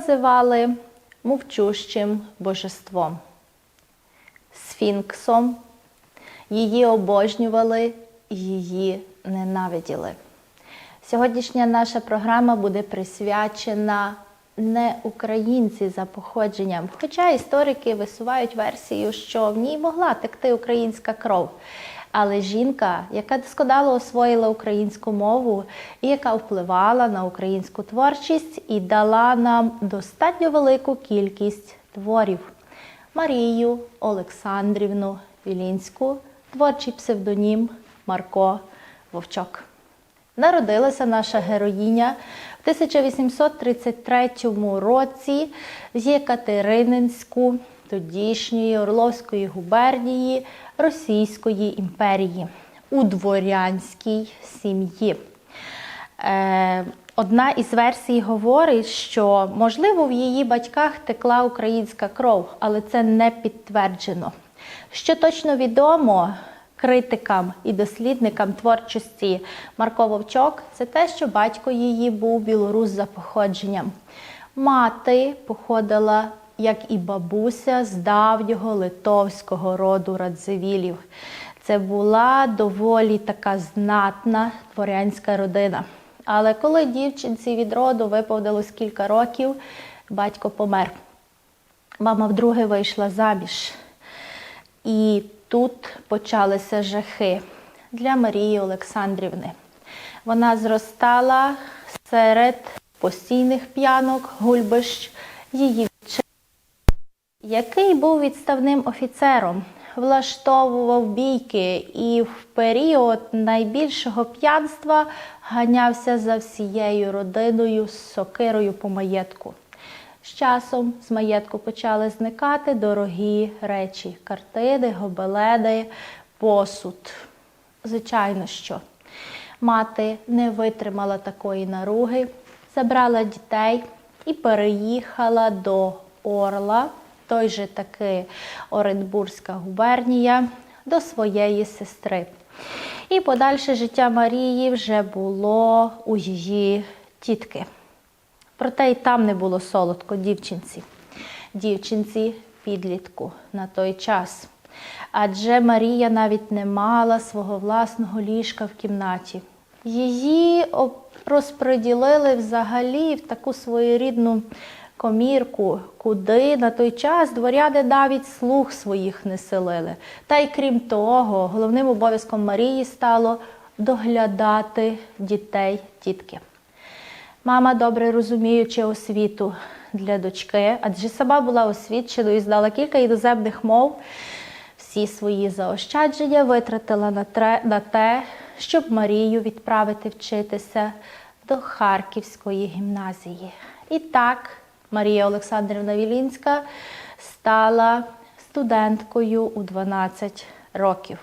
називали мовчущим божеством, сфінксом. Її обожнювали, її ненавиділи. Сьогоднішня наша програма буде присвячена не українці за походженням, хоча історики висувають версію, що в ній могла текти українська кров. Але жінка, яка досконало освоїла українську мову і яка впливала на українську творчість і дала нам достатньо велику кількість творів. Марію Олександрівну Вілінську, творчий псевдонім Марко Вовчок. Народилася наша героїня в 1833 році в Єкатерининську, тодішньої Орловської губернії Російської імперії у дворянській сім'ї. Е, Одна із версій говорить, що можливо в її батьках текла українська кров, але це не підтверджено. Що точно відомо критикам і дослідникам творчості Марко Вовчок, це те, що батько її був білорус за походженням. Мати походила, як і бабуся, з давнього литовського роду Радзивілів. Це була доволі така знатна дворянська родина. Але коли дівчинці від роду виповнилось кілька років, батько помер. Мама вдруге вийшла заміж. І тут почалися жахи для Марії Олександрівни. Вона зростала серед постійних п'янок, гульбищ, її який був відставним офіцером, влаштовував бійки і в період найбільшого п'янства ганявся за всією родиною з сокирою по маєтку. З часом з маєтку почали зникати дорогі речі: картини, гобеледи, посуд. Звичайно, що мати не витримала такої наруги, забрала дітей і переїхала до Орла, той же таки Оренбурзька губернія, до своєї сестри. І подальше життя Марії вже було у її тітки. Проте й там не було солодко дівчинці, дівчинці підлітку на той час. Адже Марія навіть не мала свого власного ліжка в кімнаті. Її розподілили взагалі в таку своєрідну комірку, куди на той час дворяни навіть слух своїх не селили. Та й крім того, головним обов'язком Марії стало доглядати дітей тітки. Мама, добре розуміючи освіту для дочки, адже сама була освіченою і знала кілька іноземних мов, всі свої заощадження витратила на, тре, на те, щоб Марію відправити вчитися до Харківської гімназії. І так Марія Олександрівна Вілінська стала студенткою у 12 років.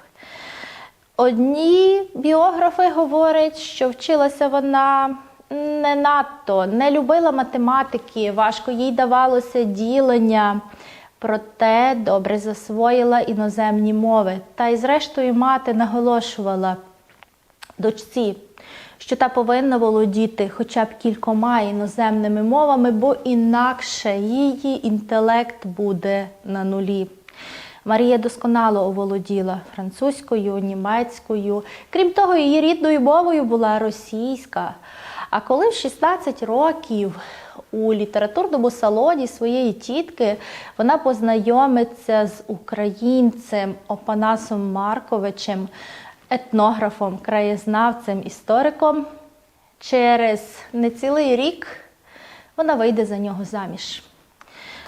Одні біографи говорять, що вчилася вона не надто, не любила математики, важко їй давалося ділення, проте добре засвоїла іноземні мови. Та й, зрештою, мати наголошувала дочці, що та повинна володіти хоча б кількома іноземними мовами, бо інакше її інтелект буде на нулі. Марія досконало оволоділа французькою, німецькою. Крім того, її рідною мовою була російська. А коли в 16 років у літературному салоні своєї тітки вона познайомиться з українцем Опанасом Марковичем, етнографом, краєзнавцем, істориком, через нецілий рік вона вийде за нього заміж.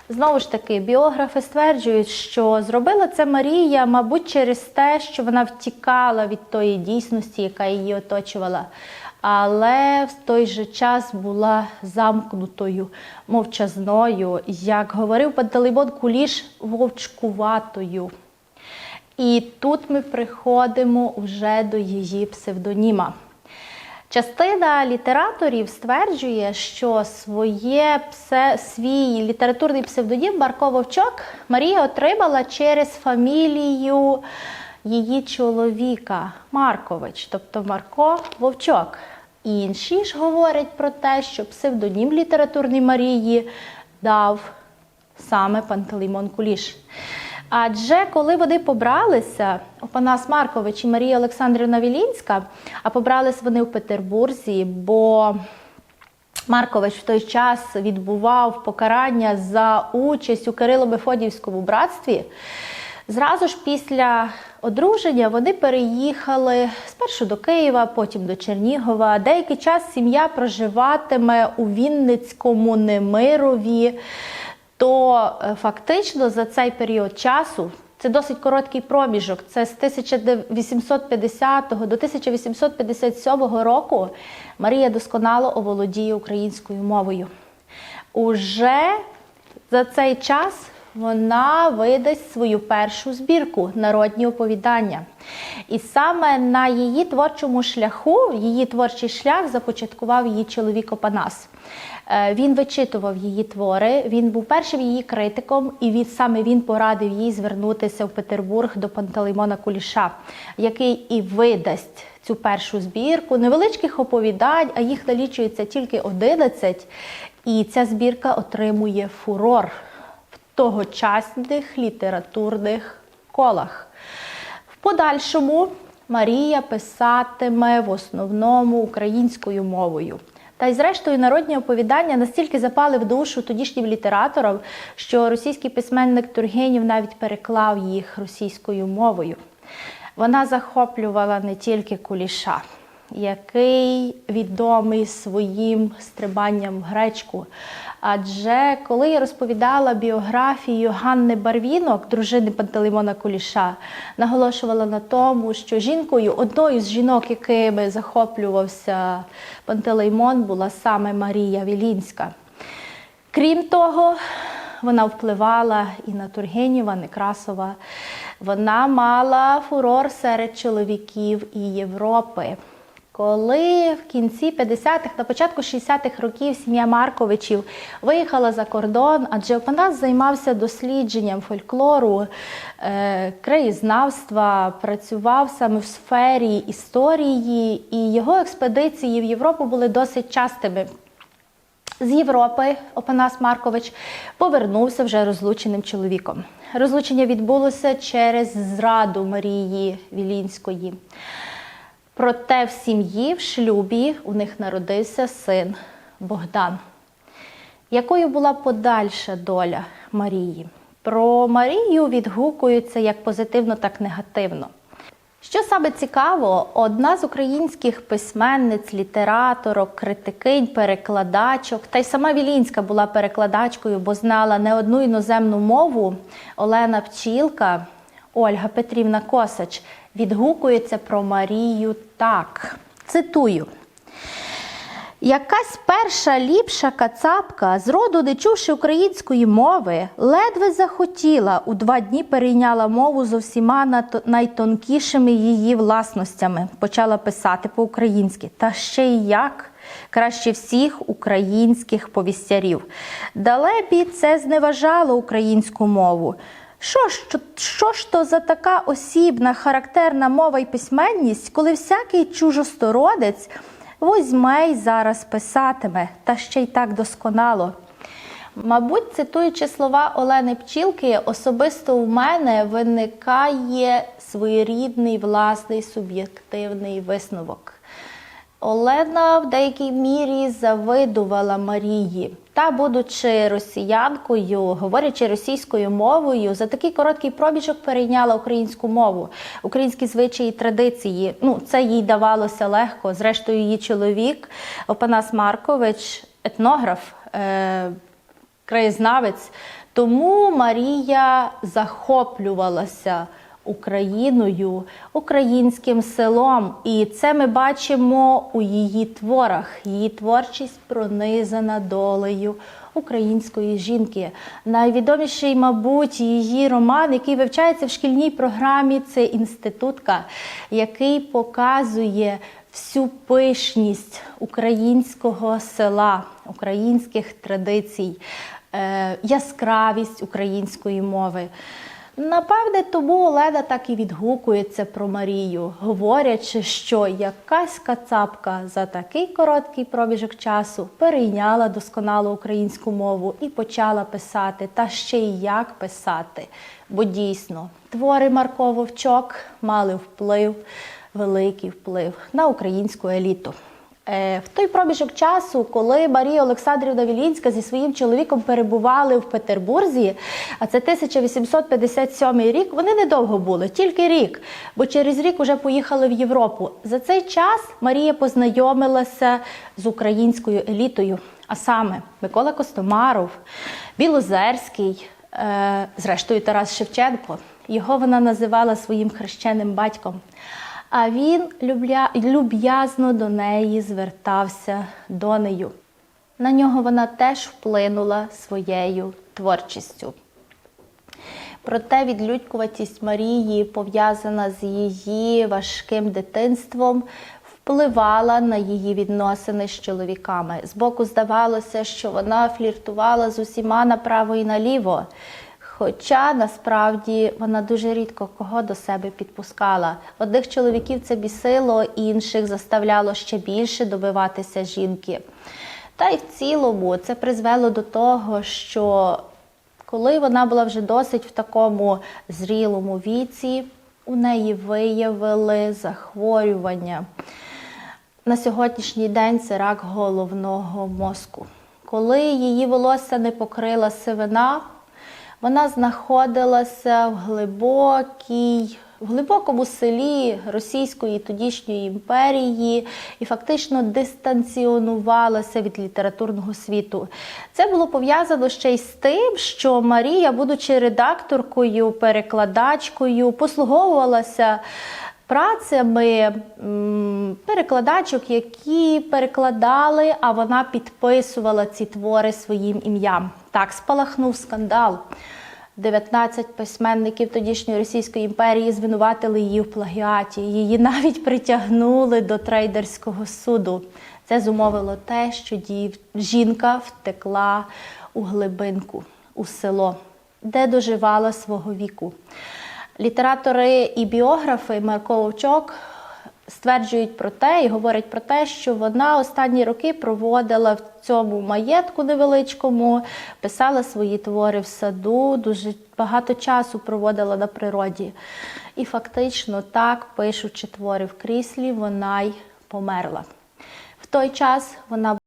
Знову ж таки, біографи стверджують, що зробила це Марія, мабуть, через те, що вона втікала від тої дійсності, яка її оточувала, але в той же час була замкнутою, мовчазною, як говорив Пантелеймон Куліш, вовчкуватою. І тут ми приходимо вже до її псевдоніма. Частина літераторів стверджує, що своє псе, свій літературний псевдонім Марко Вовчок Марія отримала через фамілію її чоловіка Маркович, тобто Марко Вовчок. Інші ж говорять про те, що псевдонім літературний Марії дав саме Пантелеймон Куліш. Адже коли вони побралися, Опанас Маркович і Марія Олександрівна Вілінська, а побрались вони в Петербурзі, бо Маркович в той час відбував покарання за участь у Кирило-Мефодіївському братстві. Зразу ж після одруження вони переїхали спершу до Києва, потім до Чернігова. Деякий час сім'я проживатиме у Вінницькому Немирові. То е, фактично за цей період часу це досить короткий проміжок. Це з 1850 до 1857 року Марія досконало оволодіє українською мовою. Уже за цей час вона видасть свою першу збірку народні оповідання. І саме на її творчому шляху, її творчий шлях започаткував її чоловік Опанас. Е, Він вичитував її твори, він був першим її критиком, і він саме він порадив їй звернутися в Петербург до Пантелеймона Куліша, який і видасть цю першу збірку невеличких оповідань, а їх налічується тільки 11. І ця збірка отримує фурор в тогочасних літературних колах. В подальшому Марія писатиме в основному українською мовою. Та й зрештою народні оповідання настільки запали в душу тодішнім літераторам, що російський письменник Тургенів навіть переклав їх російською мовою. Вона захоплювала не тільки куліша, який відомий своїм стрибанням в гречку. Адже коли я розповідала біографію Ганни Барвінок, дружини Пантелеймона Куліша, наголошувала на тому, що жінкою, одною з жінок, якими захоплювався Пантелеймон, була саме Марія Вілінська. Крім того, вона впливала і на Тургенєва, Некрасова. Вона мала фурор серед чоловіків і Європи. Коли в кінці 50-х, на початку 60-х років сім'я Марковичів виїхала за кордон, адже Опанас займався дослідженням фольклору, е, краєзнавства, працював саме в сфері історії, і його експедиції в Європу були досить частими. З Європи Опанас Маркович повернувся вже розлученим чоловіком. Розлучення відбулося через зраду Марії Вілінської. Проте в сім'ї, в шлюбі у них народився син Богдан. Якою була подальша доля Марії? Про Марію відгукуються як позитивно, так і негативно. Що саме цікаво, одна з українських письменниць, літераторок, критикинь, перекладачок, та й сама Вілінська була перекладачкою, бо знала не одну іноземну мову. Олена Пчілка, Ольга Петрівна Косач відгукується про Марію так. Цитую. Якась перша ліпша кацапка, зроду не чувши української мови, ледве захотіла, у два дні перейняла мову з усіма найтонкішими її власностями, почала писати по-українськи. Та ще й як? Краще всіх українських повістярів. Далебі це зневажало українську мову. Що ж, що, ж то за така осібна, характерна мова і письменність, коли всякий чужостородець возьме й зараз писатиме, та ще й так досконало. Мабуть, цитуючи слова Олени Пчілки, особисто у мене виникає своєрідний власний суб'єктивний висновок. Олена в деякій мірі завидувала Марії. Та, будучи росіянкою, говорячи російською мовою, за такий короткий проміжок перейняла українську мову, українські звичаї і традиції. Ну, це їй давалося легко. Зрештою, її чоловік Опанас Маркович, етнограф, е- краєзнавець. Тому Марія захоплювалася. Україною, українським селом, і це ми бачимо у її творах. Її творчість пронизана долею української жінки. Найвідоміший, мабуть, її роман, який вивчається в шкільній програмі, це інститутка, який показує всю пишність українського села, українських традицій, е, яскравість української мови. Напевне, тому Олена так і відгукується про Марію, говорячи, що якась кацапка за такий короткий проміжок часу перейняла досконалу українську мову і почала писати, та ще й як писати. Бо дійсно твори Марко Вовчок мали вплив, великий вплив на українську еліту. Е, В той проміжок часу, коли Марія Олександрівна Вілінська зі своїм чоловіком перебували в Петербурзі, а це 1857 рік, вони недовго були, тільки рік, бо через рік вже поїхали в Європу. За цей час Марія познайомилася з українською елітою, а саме Микола Костомаров, Білозерський, е, зрештою Тарас Шевченко. Його вона називала своїм хрещеним батьком. А він любля... люб'язно до неї звертався донею. На нього вона теж вплинула своєю творчістю. Проте відлюдькуватість Марії, пов'язана з її важким дитинством, впливала на її відносини з чоловіками. Збоку здавалося, що вона фліртувала з усіма направо і наліво. Хоча насправді вона дуже рідко кого до себе підпускала. Одних чоловіків це бісило, інших заставляло ще більше добиватися жінки. Та й в цілому це призвело до того, що коли вона була вже досить в такому зрілому віці, у неї виявили захворювання. На сьогоднішній день це рак головного мозку. Коли її волосся не покрила сивина, вона знаходилася в глибокій, в глибокому селі Російської тодішньої імперії і фактично дистанціонувалася від літературного світу. Це було пов'язано ще й з тим, що Марія, будучи редакторкою, перекладачкою, послуговувалася працями перекладачок, які перекладали, а вона підписувала ці твори своїм ім'ям. Так спалахнув скандал. 19 письменників тодішньої Російської імперії звинуватили її в плагіаті. Її навіть притягнули до трейдерського суду. Це зумовило те, що дів... жінка втекла у глибинку, у село, де доживала свого віку. Літератори і біографи Марко Вовчок стверджують про те і говорять про те, що вона останні роки проводила в цьому маєтку невеличкому, писала свої твори в саду, дуже багато часу проводила на природі. І фактично так, пишучи твори в кріслі, вона й померла. В той час вона